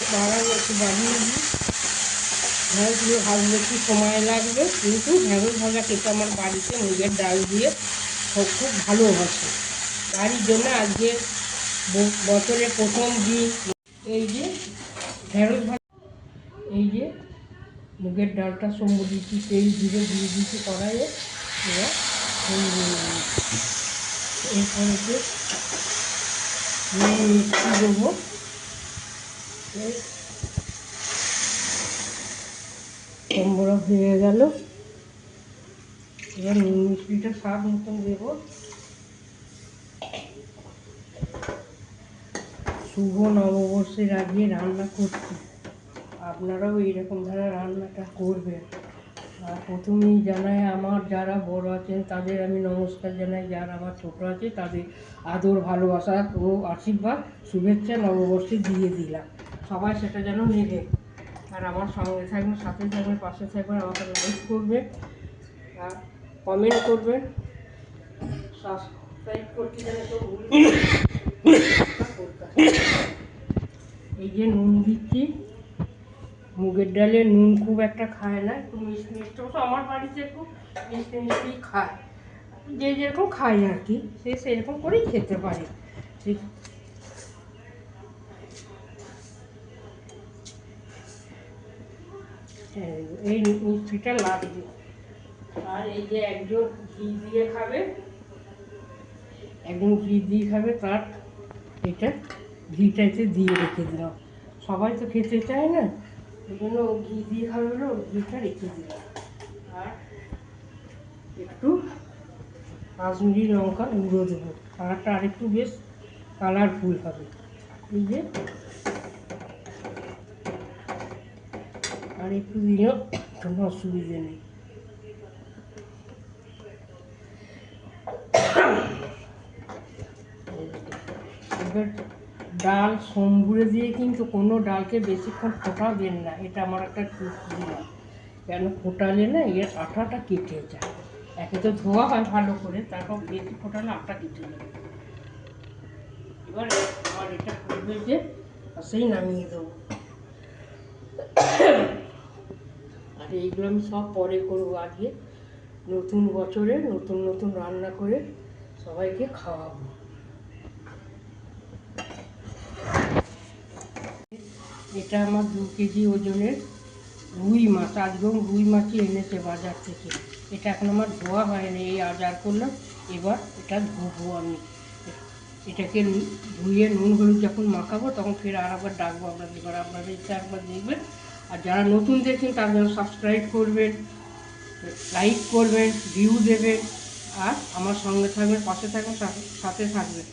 বাড়াবো একটু বাড়িয়ে দিই। ঢ্যাঁড়সগুলো ভাজতে একটু সময় লাগবে, কিন্তু ঢ্যাঁড়স ভাজা খেতে আমার বাড়িতে মুগের ডাল দিয়ে খুব খুব ভালোবাসে তারই জন্য আজকে বছরের প্রথম দিন। এই যে ঢ্যাঁড়স ভাজা, এই যে মুগের ডালটা সম্বু দিচ্ছি তেল ধীরে দিয়ে দিচ্ছি কড়াইয়ে এবার এরপরে দেবো। সম্বরা হয়ে গেল। এবার নুন মিষ্টিটা স্বাদ মতন দেবো। শুভ নববর্ষের আগে রান্না করছি। আপনারাও এইরকম ধরনের রান্নাটা করবেন। আর প্রথমেই জানাই, আমার যারা বড় আছেন, তাদের আমি নমস্কার জানাই। যারা আমার ছোট আছে, তাদের আদর, ভালোবাসা ও আশীর্বাদ, শুভেচ্ছা নববর্ষে দিয়ে দিলাম। সবাই সেটা যেন নেবে আর আমার সঙ্গে থাকবেন সাথে থাকবেন পাশে থাকবেন আমাকে লাইক করবে, আর কমেন্ট করবেন সাবস্ক্রাইব যেন না। এই যে নুন দিচ্ছি, মুগের ডালে নুন খুব একটা খায় না, একটু মিষ্টি মিষ্টি, অবশ্য আমার বাড়িতে একটু মিষ্টি মিষ্টি খায়। যে যেরকম খায় আর কি, সে সেরকম করেই খেতে পারে। ঠিক এই মিষ্টিটা লাগবে। আর এই যে একজন ঘি দিয়ে খাবে একজন ঘি দিয়ে খাবে, তার এটা ঘিটাতে দিয়ে রেখে দিলাম। সবাই তো খেতে চায় না ওই জন্য ঘি দিয়ে খাবে বলে ঘিটা রেখে দিলাম। আর একটু কাশ্মীরি লঙ্কা গুঁড়ো দেবো, কালারটা আরেকটু বেশ কালারফুল হবে। এই যে আর একটু দিলেও কোনো অসুবিধে নেই এবার ডাল সম্বুরে দিয়ে কিন্তু কোনো ডালকে বেশিক্ষণ ফোটাবেন না। এটা আমার একটা দিলাম কেন ফোটালে না এর আঠাটা কেটে যায়। একে তো ধোয়া হয় ভালো করে, তারপর বেশি ফোটালে আটা কেটে যাবে এবার আমার এটা করবে যে, সেই নামিয়ে দেবো। আর এইগুলো আমি সব পরে করব আজকে নতুন বছরে নতুন নতুন রান্না করে সবাইকে খাওয়াবো। এটা আমার দু কেজি ওজনের রুই মাছ, আজকেও রুই মাছই এনেছে বাজার থেকে। এটা এখন আমার ধোয়া হয়নি, এই আজার করলাম, এবার এটা ধোবো আমি। এটাকে ধুয়ে নুন হলুদ যখন মাখাবো তখন ফের আর একবার ডাকবো আপনাদের এবার আপনাদের একবার দেখবেন। আর যারা নতুন দেখছেন, তারা যেন সাবস্ক্রাইব করবেন লাইক করবেন ভিউ দেবেন, আর আমার সঙ্গে থাকবেন, পাশে থাকবেন সাথে- থাকবেন।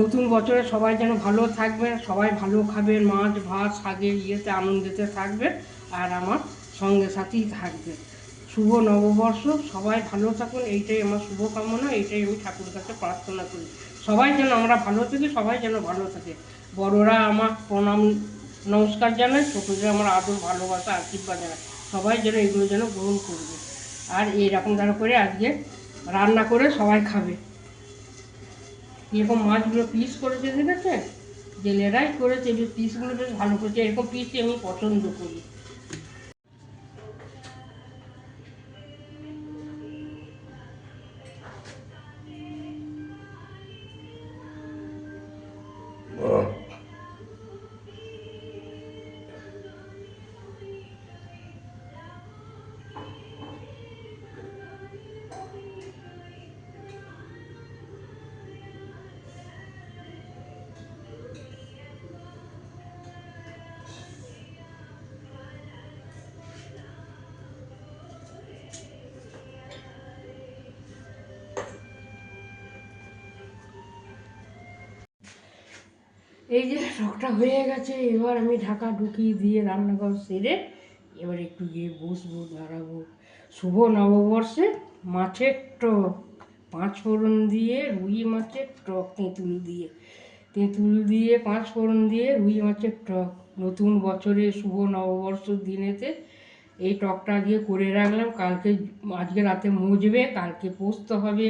নতুন বছরে সবাই যেন ভালো থাকবেন, সবাই ভালো খাবেন, মাছ, ভাত, শাকের ইয়েতে, আনন্দেতে থাকবেন, আর আমার সঙ্গে সাথেই থাকবেন। শুভ নববর্ষ, সবাই ভালো থাকুন, এইটাই আমার শুভকামনা, এইটাই আমি ঠাকুরের কাছে প্রার্থনা করি। সবাই যেন আমরা ভালো থাকি, সবাই যেন ভালো থাকে। বড়রা আমার প্রণাম নমস্কার জানাই, সকলকে আমার আদর, ভালোবাসা, আশীর্বাদ জানাই। সবাই যেন এগুলো যেন গ্রহণ করবে। আর এইরকম দ্বারা করে আজকে রান্না করে সবাই খাবে। এরকম মাছগুলো পিস করেছে, দেখেছেন? জেলেরাই করেছে, যে পিসগুলো বেশ ভালো করেছে। এরকম পিস আমি পছন্দ করি। এই যে টকটা হয়ে গেছে, এবার আমি ঢাকা ঢুকিয়ে দিয়ে রান্নাঘর সেরে এবার একটু গিয়ে বসবো, দাঁড়াবো। শুভ নববর্ষে মাছের টক, পাঁচ ফোড়ন দিয়ে রুই মাছের টক, তেঁতুল দিয়ে। তেঁতুল দিয়ে, পাঁচ ফোড়ন দিয়ে রুই মাছের টক। নতুন বছরে শুভ নববর্ষ দিনেতে এই টকটা দিয়ে করে রাখলাম। কালকে, আজকে রাতে মজবে, কালকে পোস্ত হবে,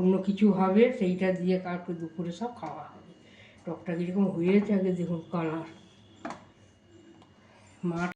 অন্য কিছু হবে, সেইটা দিয়ে কালকে দুপুরে সব খাওয়া হবে। টকটা কীরকম হয়েছে আগে দেখুন কালার। মাঠ